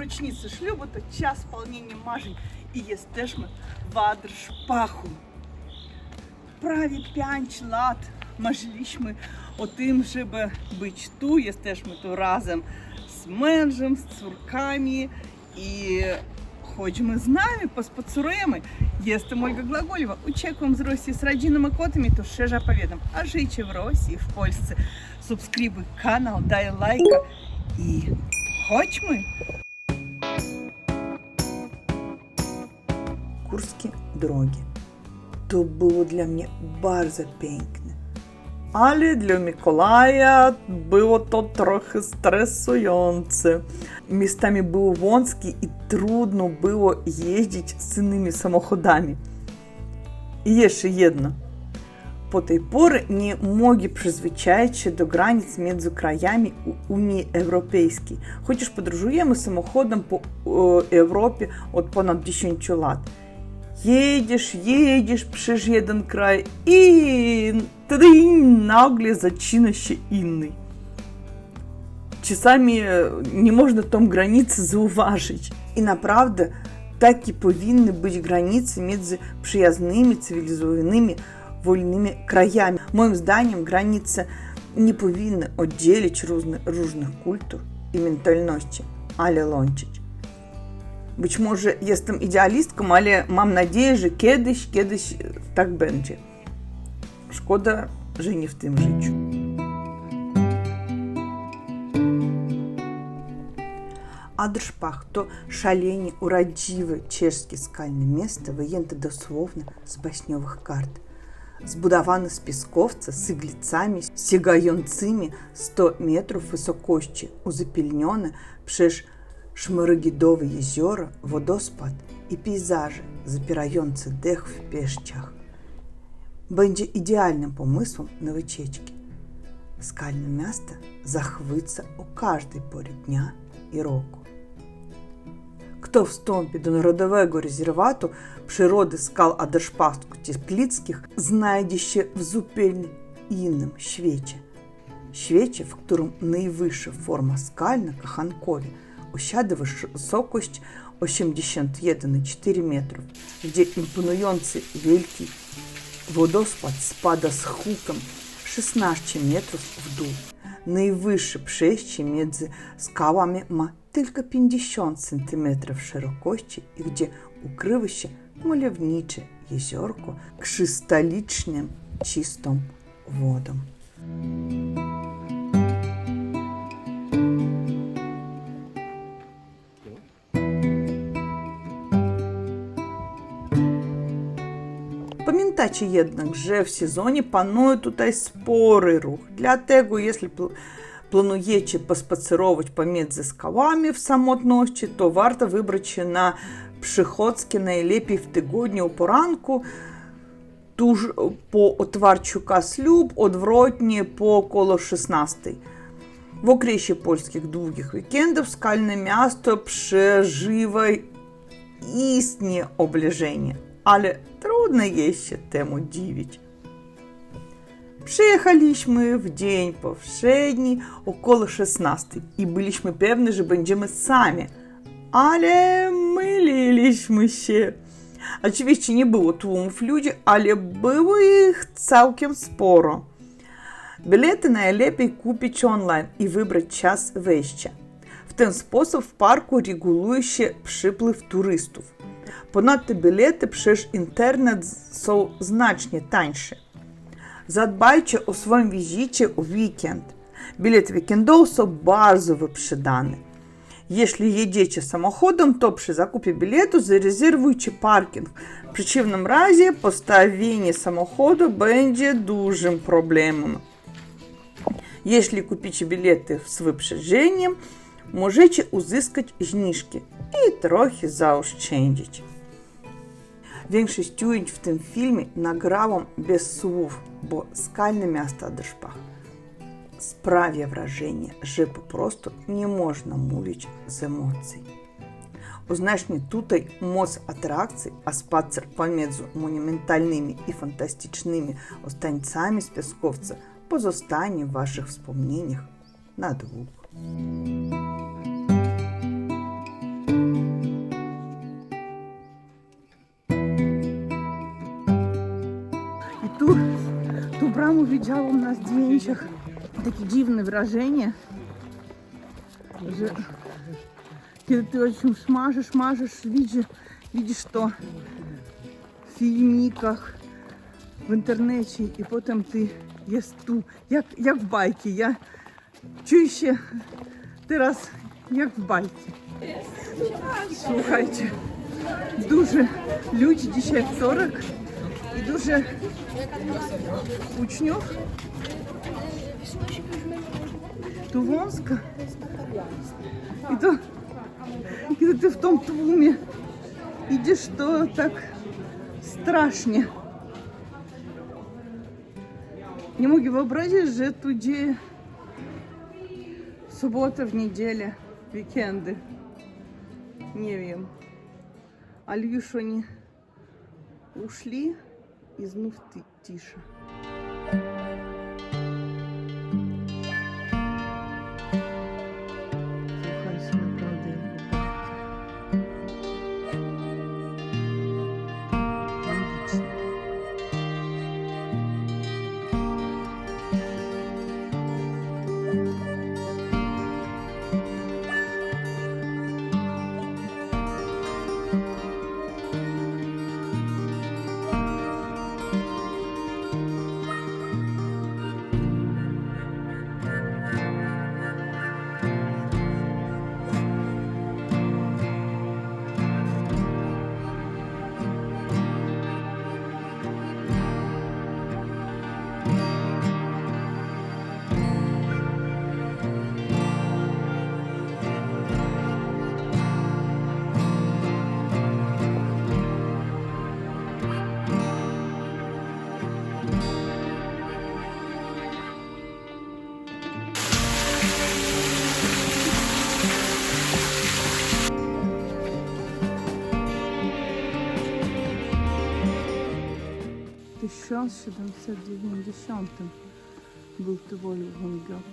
ручниці шлюбу, то час сповнення мажень. І єстешми вадр шпаху. Prawie 5 lat marzyliśmy o tym, żeby być tu. Jesteśmy tu razem z mężem, z córkami i chodźmy z nami, pospacujemy. Jestem Ольга Глаголева. Uciekłam z Rosji z rodziną i kotami, to szczerze opowiadam. A życie w Rosji, w Polsce. Subskrybuj kanał, daj lajka i chodźmy. Kurskie drogi. To było dla mnie bardzo piękne. Ale dla Mikołaja było to trochę stresujące. Местами było wąskie i trudno było jeździć z innymi samochodami. I jeszcze jedno. Po tej pory nie mogę przyzwyczaić się do granic między krajami U- Unii Europejskiej, chociaż podróżujemy samochodem po e, Europie od ponad 10 lat. Едешь, едешь, пшиж един край и тадынь, нагле зачинаще инный. Часами э, не можна там границы зауважить. І направда, так і повинні бути границі між приязними, цивілізованими, вольними краями. Моим зданием, граница не повинна отделить розных культур і ментальності, але лончить. Być może jestem idealistką, ale mam nadzieję, że kiedyś, kiedyś tak będzie. Szkoda, że nie w tym życiu. Адршпах то шалені ураджіве чешське скальне місто виєнте дословно з басньових карт. Збудоване з пісковця з ігліцями, сягającymi 100 метрів високощі, узапільнене przez Шмарагідове єзера, водоспад і пейзажі, запирające дих в пещах. Będzie idealnym pomysłem na wycieczki. Скальне місто захвиться у кожній порі дня і року. Хто встąpi do Narodowego Rezerwatu Przyrody Skal Aderszpastku-Теплицких, znajdzie się w zupełnie innym świecie. Świecie, w którym najwyższa forma skalna Kachankowie osiada wysokość 81,4 metrów, gdzie imponujący wielki wodospad spada z hukiem 16 metrów w dół. Najwyższe przejście między skałami ma tylko 50 cm szerokości i gdzie ukrywa się malownicze jeziorko krystalicznie czystą wodą. Pamiętajcie jednak, że w sezonie panuje tutaj spory ruch. Dlatego, jeśli pomiędzy skałami w samotności, to warto wybrać się na przychodzkie najlepiej w tygodniu u poranku, tuż po otwarciu kas lub odwrotnie po około 16. W okresie polskich długich weekendów skalne miasto przeżywa istnie obleżenie, ale trudno jest się temu. Przyjechaliśmy w dzień powszedni około 16 i byliśmy pewni, że będziemy sami, ale myliliśmy się. Oczywiście nie było tłumów ludzi, ale było ich całkiem sporo. Bilety najlepiej kupić online i wybrać czas wejścia. W ten sposób w parku reguluje się przypływ turystów. Ponadto bilety przez internet są znacznie tańsze. Zadbajcie o swoją wizycie w weekend. Bilety weekendowe są bardzo wyprzedane. Jeśli jedziecie samochodem, to przy zakupie biletu zarezerwujcie parking. W przeciwnym razie postawienie samochodu będzie dużym problemem. Jeśli kupicie bilety z wyprzedzeniem, możecie uzyskać zniżki i trochę zaoszczędzić. Większość ujęć w tym filmie nagrałam bez słów, bo skalne miasto Aderszpach sprawia wrażenie, że po prostu nie można mówić z emocji. Uznacznie tutaj moc atrakcji, a spacer pomiędzy monumentalnymi i fantastycznymi ostańcami z Piaskowca pozostanie w Waszych wspomnieniach na długo. Czemu widziałam na zdjęciach takie dziwne wrażenie, że kiedy ty o czymś marzysz, marzysz, widzisz, widzisz to w filmikach, в інтернеті, і потім ти є ту, як, як в байці. Я чую ще зараз, як в байці. Слухайте, дуже люди dzisiaj вторик і дуже учню. Тувонська. І то, і то ти в тому Тулумі ідеш, то так страшно. Не мог вообразить же туди суббота в неделе, вікенди. Не вім. А льюшоні ушли. Oni uszli i 1790 był to Wolfgang.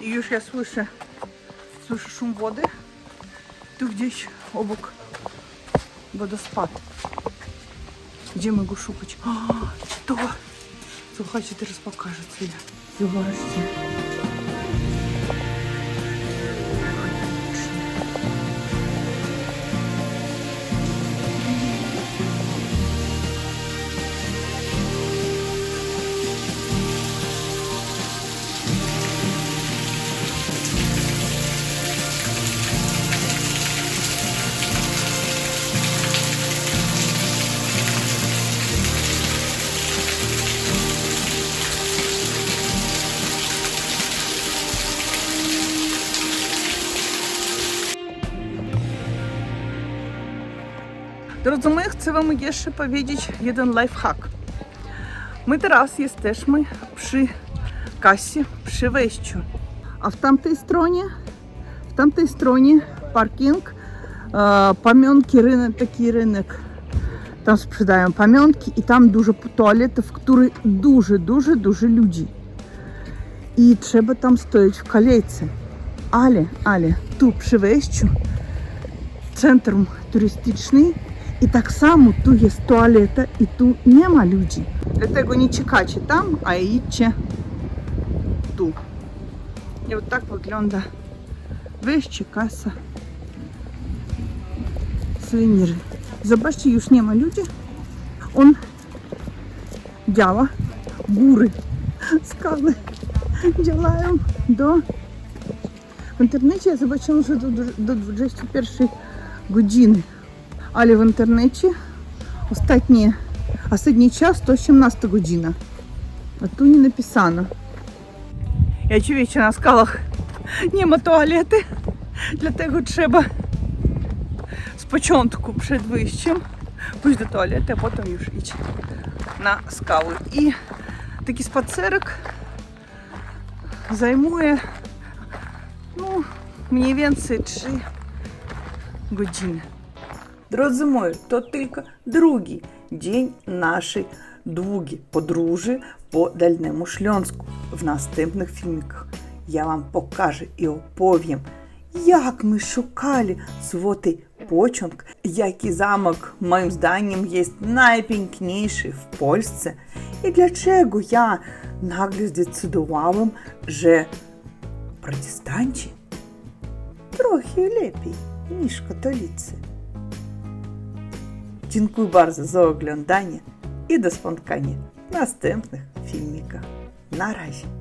I już ja słyszę, słyszę szum wody. Tu gdzieś obok wodospad. Idziemy go szukać. O, to! Słuchajcie, teraz pokażę co ja. Zobaczcie. Drodzy moi, chcę Wam jeszcze powiedzieć jeden lifehack. My teraz jesteśmy przy kasie, przy wejściu. A w tamtej stronie, w tamtej stronie parking, e, pamiątki, rynek, taki rynek. Tam sprzedają pamiątki i tam dużo tualetów, w których дуже, дуже, дуже ludzi. I trzeba tam stoić w kolejce. Ale, ale tu przy І так само tu є з туалета і tu нема ludzi. Dlatego не чекаче там, а ідче tu. І от так виглядає вище каса сувенірів. Zobaczcie, już nie ma ludzi. On działa. Góry, skały działają do... W internecie ja zobaczyłam, że do, do 21 godziny. Ale w internecie ostatni, ostatni час to 18 godzina. A tu nie napisano. I oczywiście na skałach nie ma toalety, dlatego trzeba z początku przed wyjściem pójść do toalety, a potem już iść na skały. I taki spacerek zajmuje no, mniej więcej 3 godziny. Drodzy moi, to tylko drugi dzień naszej długiej podróży po Дальнему Śląsku. W następnych filmikach ja Wam pokażę i opowiem, jak my szukali złotej pociąg, jaki zamek moim zdaniem jest najpiękniejszy w Polsce i dlaczego ja nagle zdecydowałem, że protestanci trochę lepiej niż katolicy. Dziękuję bardzo za oglądanie i do spotkania w następnych filmikach. Na razie.